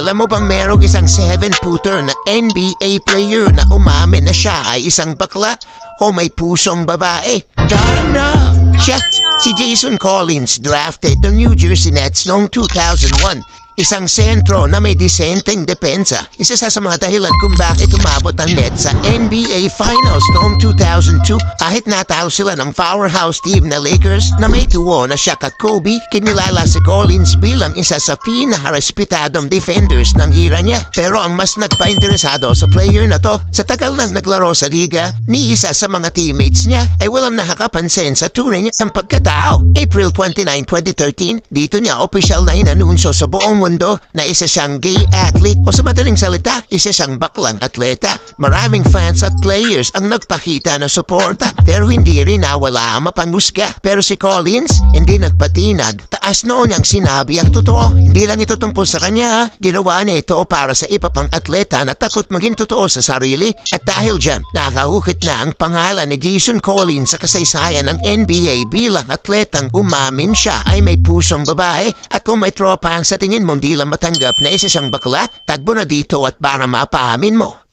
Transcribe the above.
Alam mo bang merong isang seven-footer na NBA player na umamin na siya ay isang bakla o may pusong babae? Darna! Siya, si Jason Collins drafted ng New Jersey Nets noong 2001. Isang sentro na may disenteng depensa. Isa sa sa mga dahilan kung bakit umabot ang Nets sa NBA Finals noong 2002 kahit natalo sila ng powerhouse team na Lakers na may tuwo na Shaq at Kobe, kinilala si Collins bilang isa sa pinakarespetadong defenders ng hira niya. Pero ang mas nagpa-interesado sa player na to, sa tagal nang naglaro sa liga, ni isa sa mga teammates niya ay walang nakakapansin sa tunay niya ng pagkatao. April 29, 2013, dito niya opisyal na inanunsyo sa buong mundo na isa siyang gay athlete o sa madaling salita, isa siyang baklang atleta. Maraming fans at players ang nagpakita ng suporta pero hindi rin nawala ang mapangusga. Pero si Collins, hindi nagpatinag. Taas noon niyang sinabi ang totoo. Hindi lang ito tungkol sa kanya, ginawa niya ito para sa iba pang atleta na takot maging totoo sa sarili. At dahil dyan, nakahukit na ang pangalan ni Jason Collins sa kasaysayan ng NBA bilang atletang umamin siya ay may pusong babae at kung may tropa ang sa tingin mo hindi lang matanggap na isa siyang bakla, tagbo na dito at para mapaamin mo.